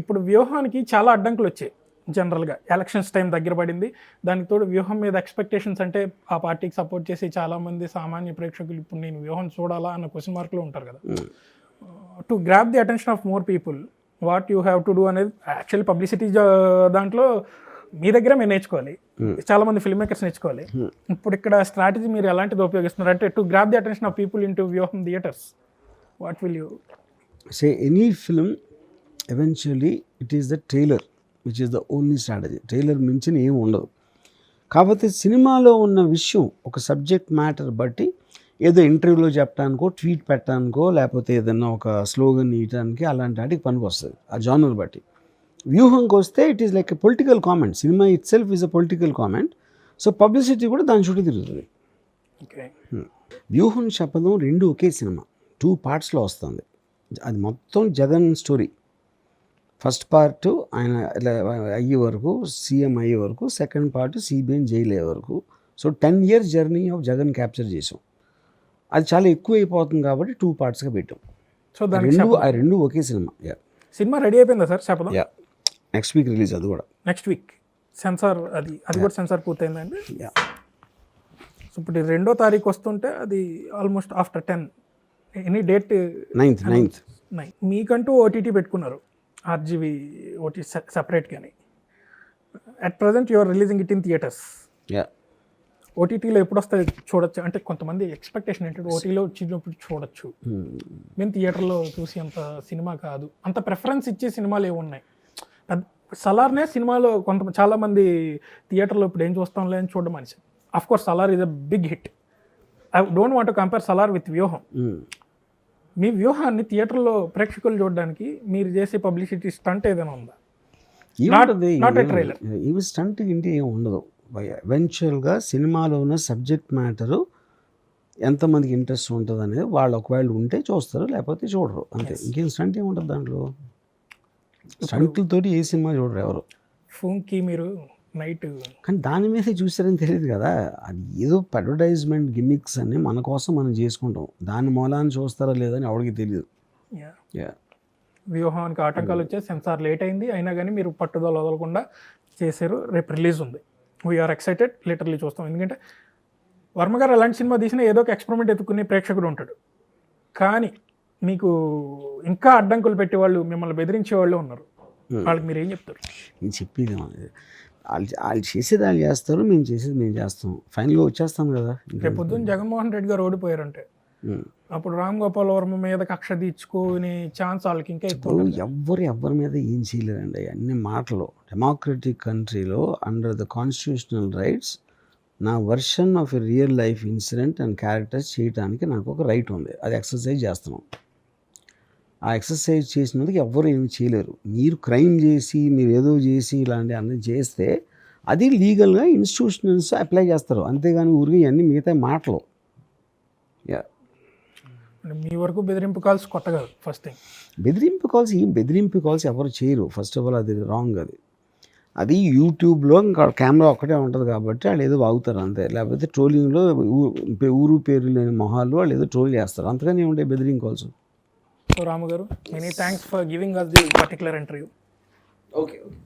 ఇప్పుడు వ్యూహానికి చాలా అడ్డంకులు వచ్చాయి జనరల్గా. ఎలక్షన్స్ టైం దగ్గర పడింది. దానికి తోడు వ్యూహం మీద ఎక్స్పెక్టేషన్స్ అంటే ఆ పార్టీకి సపోర్ట్ చేసి చాలా మంది సామాన్య ప్రేక్షకులు ఇప్పుడు నేను వ్యూహం చూడాలా అన్న క్వశ్చన్ మార్క్లో ఉంటారు కదా. To grab the attention of more people what you have to do అనేది యాక్చువల్ పబ్లిసిటీ దాంట్లో మీ దగ్గర మీరు నేర్చుకోవాలి. చాలా మంది ఫిల్మ్ మేకర్స్ నేర్చుకోవాలి. ఇప్పుడు ఇక్కడ స్ట్రాటజీ మీరు ఎలాంటిది ఉపయోగిస్తున్నారు అంటే to grab the attention of people into Vyuham theatres what will you say any film eventually it is the trailer which is the only strategy trailer మించిన ఏం ఉండదు. కాకపోతే సినిమాలో ఉన్న విషయం ఒక సబ్జెక్ట్ మ్యాటర్ బట్టి ఏదో ఇంటర్వ్యూలో చెప్పడానికో ట్వీట్ పెట్టడానికో లేకపోతే ఏదైనా ఒక స్లోగన్ ఇయటానికి అలాంటి వాటికి పనికి వస్తుంది ఆ జానర్ బట్టి. వ్యూహంకి వస్తే it is like a political comment cinema itself is a political comment so publicity కూడా దాని చుట్టూ తిరుగుతుంది. ఓకే వ్యూహం శపథం రెండు ఒకే సినిమా టూ పార్ట్స్లో వస్తుంది. అది మొత్తం జగన్ స్టోరీ ఫస్ట్ పార్ట్ ఆయన అయ్యే వరకు సీఎం అయ్యే వరకు సెకండ్ పార్ట్ సిబిఐ జైలు అయ్యే వరకు. So ten years journey of Jagan capture చేసాం అది చాలా ఎక్కువ అయిపోతుంది కాబట్టి టూ పార్ట్స్గా పెట్టాం. సో రెండు ఆ రెండు ఒకే సినిమా. యా సినిమా రెడీ అయిపోయిందా sir? Shapatham yeah next week release అది కూడా. నెక్స్ట్ వీక్ సెన్సార్ అది అది కూడా సెన్సార్ పూర్తయిందండి. యా సో ఇప్పుడు రెండో తారీఖు వస్తుంటే అది almost after ten. Any date? Ninth ninth nine మీకంటూ ఓటీటీ పెట్టుకున్నారు. ఆర్జీవీ ఓటీ సెపరేట్ కానీ at present your releasing it in theatres ఓటీటీలో ఎప్పుడు వస్తాయి చూడొచ్చు. అంటే కొంతమంది ఎక్స్పెక్టేషన్ ఏంటంటే ఓటీలో వచ్చినప్పుడు చూడొచ్చు. మేము థియేటర్లో చూసి అంత సినిమా కాదు. అంత ప్రిఫరెన్స్ ఇచ్చే సినిమాలు ఏమి ఉన్నాయి. పెద్ద సలార్నే సినిమాలో కొంత చాలా మంది థియేటర్లో ఇప్పుడు ఏం చూస్తాంలే అని చూడడం మనిషి of course Salaar is a big hit I don't want compare Salaar with Vyuham. మీ వ్యూహాన్ని థియేటర్లో ప్రేక్షకులు చూడడానికి మీరు చేసే పబ్లిసిటీ స్టంట్ ఏదైనా ఉందా? ఏముంటుంది. ఇవి స్టంట్ ఇంటి ఏం ఉండదు. ఎవెన్చువల్గా సినిమాలో ఉన్న సబ్జెక్ట్ మ్యాటరు ఎంతమందికి ఇంట్రెస్ట్ ఉంటుంది అనేది వాళ్ళు ఒకవేళ ఉంటే చూస్తారు లేకపోతే చూడరు. అంతే. ఇంకేం స్టంట్ ఏం ఉంటుంది దాంట్లో స్టంట్లతోటి ఏ సినిమా చూడరు ఎవరు? ఫోన్కి మీరు నైట్ కానీ దాని మీదే చూసారని తెలియదు కదా. అది ఏదో అడ్వర్టైజ్మెంట్ గిమిక్స్ అని మన కోసం మనం చేసుకుంటాం. దాని మూలాన్ని చూస్తారా లేదని ఎవరికి తెలియదు యా. వ్యూహానికి ఆటంకాలు వచ్చే సెన్సార్ లేట్ అయింది. అయినా కానీ మీరు పట్టుదల వదలకుండా చేశారు. రేపు రిలీజ్ ఉంది. వీఆర్ ఎక్సైటెడ్ లిటర్లీ చూస్తాం. ఎందుకంటే వర్మ గారు అలాంటి సినిమా తీసినా ఏదో ఒక ఎక్స్పెరిమెంట్ ఎత్తుకునే ప్రేక్షకుడు ఉంటాడు. కానీ మీకు ఇంకా అడ్డంకులు పెట్టేవాళ్ళు మిమ్మల్ని బెదిరించే వాళ్ళు ఉన్నారు వాళ్ళకి మీరు ఏం చెప్తారు? నేను చెప్పేది. వాళ్ళు వాళ్ళు చేసేది వాళ్ళు చేస్తారు మేము చేసేది మేము చేస్తాం. ఫైనల్గా వచ్చేస్తాం కదా. రేపు పొద్దున్న జగన్మోహన్ రెడ్డి గారు ఓడిపోయారంటే. అప్పుడు రామ్ గోపాల్ వర్మ మీద కక్ష తీర్చుకునే ఛాన్స్ వాళ్ళకి ఇంకా ఇప్పుడు ఎవ్వరు ఎవ్వరి మీద ఏం చేయలేరండి. అన్ని మాటలు. డెమోక్రటిక్ కంట్రీలో అండర్ ద కాన్స్టిట్యూషనల్ రైట్స్ నా version of a real life incident and characters చేయడానికి నాకు ఒక రైట్ ఉంది. అది ఎక్సర్సైజ్ చేస్తున్నాం. ఆ ఎక్సర్సైజ్ చేసినందుకు ఎవ్వరు ఏమి చేయలేరు. మీరు క్రైమ్ చేసి మీరు ఏదో చేసి ఇలాంటి అన్నీ చేస్తే అది లీగల్గా ఇన్స్టిట్యూషనల్స్ అప్లై చేస్తారు. అంతేగాని ఊరికి ఇవన్నీ మిగతా మాటలు. మీ వరకు బెదిరింపు కాల్స్ కొత్త కాదు ఫస్ట్ థింగ్. బెదిరింపు కాల్స్ ఏం బెదిరింపు కాల్స్ ఎవరు చేయరు. ఫస్ట్ ఆఫ్ ఆల్ అది రాంగ్ అది. అది యూట్యూబ్లో ఇంకా కెమెరా ఒక్కటే ఉంటుంది కాబట్టి వాళ్ళు ఏదో వాగుతారు అంతే. లేకపోతే ట్రోలింగ్లో ఊరు పేరు లేని మొహాలు వాళ్ళు ఏదో ట్రోల్ చేస్తారు. అంతగానే ఉంటాయి బెదిరింగ్ calls? So Ramu garu many thanks for giving us the particular interview okay okay